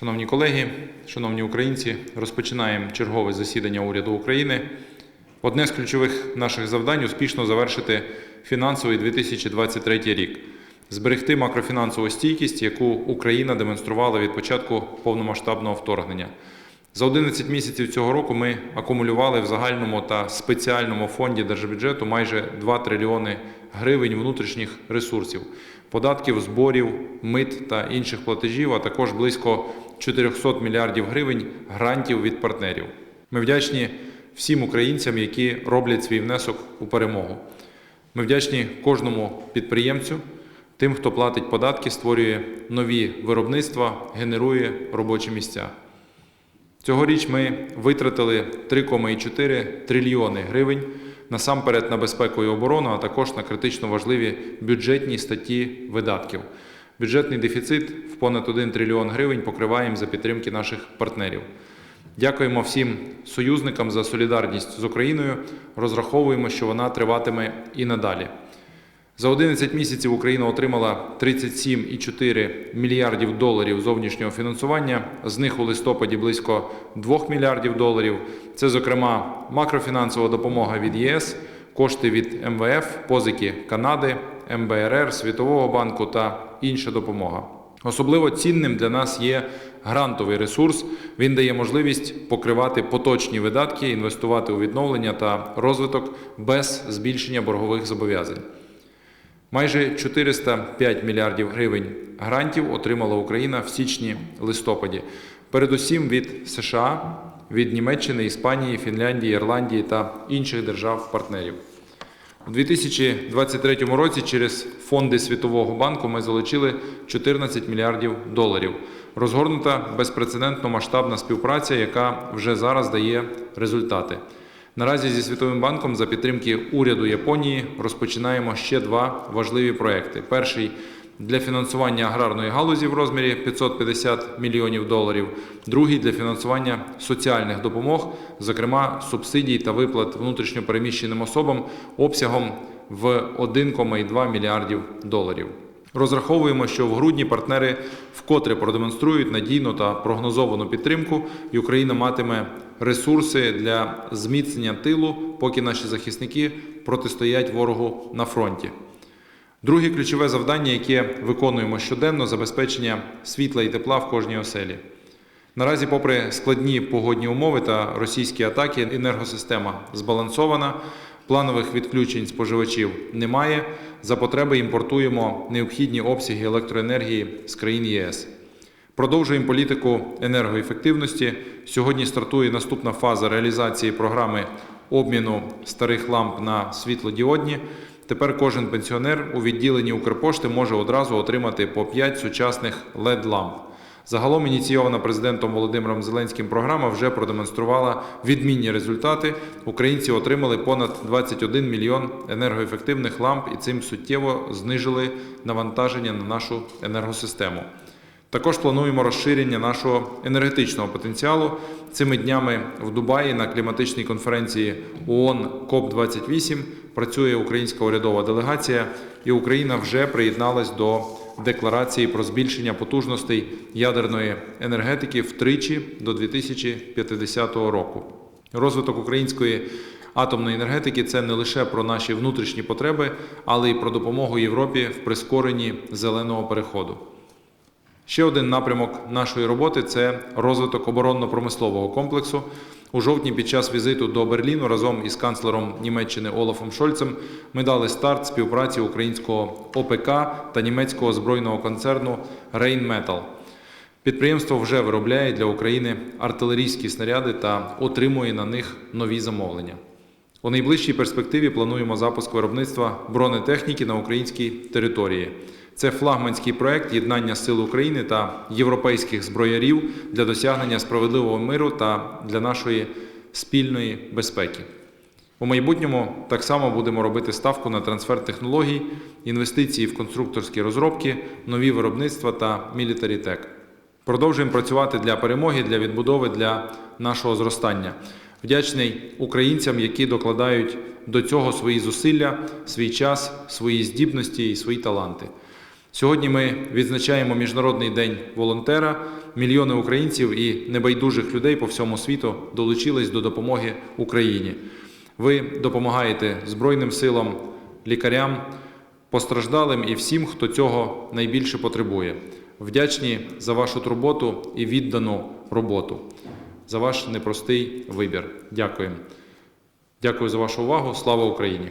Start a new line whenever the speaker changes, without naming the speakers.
Шановні колеги, шановні українці, розпочинаємо чергове засідання уряду України. Одне з ключових наших завдань успішно завершити фінансовий 2023 рік, зберегти макрофінансову стійкість, яку Україна демонструвала від початку повномасштабного вторгнення. За 11 місяців цього року ми акумулювали в загальному та спеціальному фонді держбюджету майже 2 трильйони гривень внутрішніх ресурсів, податків, зборів, мит та інших платежів, а також близько 400 мільярдів гривень грантів від партнерів. Ми вдячні всім українцям, які роблять свій внесок у перемогу. Ми вдячні кожному підприємцю, тим, хто платить податки, створює нові виробництва, генерує робочі місця. Цьогоріч ми витратили 3,4 трильйони гривень насамперед на безпеку і оборону, а також на критично важливі бюджетні статті видатків. Бюджетний дефіцит в понад 1 трильйон гривень покриваємо за підтримки наших партнерів. Дякуємо всім союзникам за солідарність з Україною. Розраховуємо, що вона триватиме і надалі. За 11 місяців Україна отримала 37,4 мільярдів доларів зовнішнього фінансування. З них у листопаді близько 2 мільярдів доларів. Це, зокрема, макрофінансова допомога від ЄС, кошти від МВФ, позики Канади, МБРР, Світового банку та інша допомога. Особливо цінним для нас є грантовий ресурс. Він дає можливість покривати поточні видатки, інвестувати у відновлення та розвиток без збільшення боргових зобов'язань. Майже 405 мільярдів гривень грантів отримала Україна в січні-листопаді. Передусім від США, від Німеччини, Іспанії, Фінляндії, Ірландії та інших держав-партнерів. У 2023 році через фонди Світового банку ми залучили 14 мільярдів доларів. Розгорнута безпрецедентно масштабна співпраця, яка вже зараз дає результати. Наразі зі Світовим банком за підтримки уряду Японії розпочинаємо ще два важливі проекти. Перший для фінансування аграрної галузі в розмірі 550 мільйонів доларів, другий для фінансування соціальних допомог, зокрема субсидій та виплат внутрішньопереміщеним особам обсягом в 1,2 мільярдів доларів. Розраховуємо, що в грудні партнери вкотре продемонструють надійну та прогнозовану підтримку, і Україна матиме ресурси для зміцнення тилу, поки наші захисники протистоять ворогу на фронті. Друге ключове завдання, яке виконуємо щоденно, забезпечення світла і тепла в кожній оселі. Наразі, попри складні погодні умови та російські атаки, енергосистема збалансована, планових відключень споживачів немає. За потреби імпортуємо необхідні обсяги електроенергії з країн ЄС. Продовжуємо політику енергоефективності. Сьогодні стартує наступна фаза реалізації програми обміну старих ламп на світлодіодні. Тепер кожен пенсіонер у відділенні Укрпошти може одразу отримати по 5 сучасних led ламп Загалом ініційована президентом Володимиром Зеленським програма вже продемонструвала відмінні результати. Українці отримали понад 21 мільйон енергоефективних ламп і цим суттєво знижили навантаження на нашу енергосистему. Також плануємо розширення нашого енергетичного потенціалу. Цими днями в Дубаї на кліматичній конференції ООН КОП-28 працює українська урядова делегація, і Україна вже приєдналась до декларації про збільшення потужностей ядерної енергетики втричі до 2050 року. Розвиток української атомної енергетики це не лише про наші внутрішні потреби, але й про допомогу Європі в прискоренні зеленого переходу. Ще один напрямок нашої роботи це розвиток оборонно-промислового комплексу. У жовтні під час візиту до Берліну разом із канцлером Німеччини Олафом Шольцем ми дали старт співпраці українського ОПК та німецького збройного концерну Rheinmetall. Підприємство вже виробляє для України артилерійські снаряди та отримує на них нові замовлення. У найближчій перспективі плануємо запуск виробництва бронетехніки на українській території. Це флагманський проект єднання сил України та європейських зброярів для досягнення справедливого миру та для нашої спільної безпеки. У майбутньому так само будемо робити ставку на трансфер технологій, інвестиції в конструкторські розробки, нові виробництва та мілітарітек. Продовжуємо працювати для перемоги, для відбудови, для нашого зростання. Вдячний українцям, які докладають до цього свої зусилля, свій час, свої здібності і свої таланти. Сьогодні ми відзначаємо Міжнародний день волонтера. мільйони українців і небайдужих людей по всьому світу долучились до допомоги Україні. Ви допомагаєте Збройним силам, лікарям, постраждалим і всім, хто цього найбільше потребує. Вдячні за вашу турботу і віддану роботу, за ваш непростий вибір. Дякуємо. Дякую за вашу увагу. Слава Україні!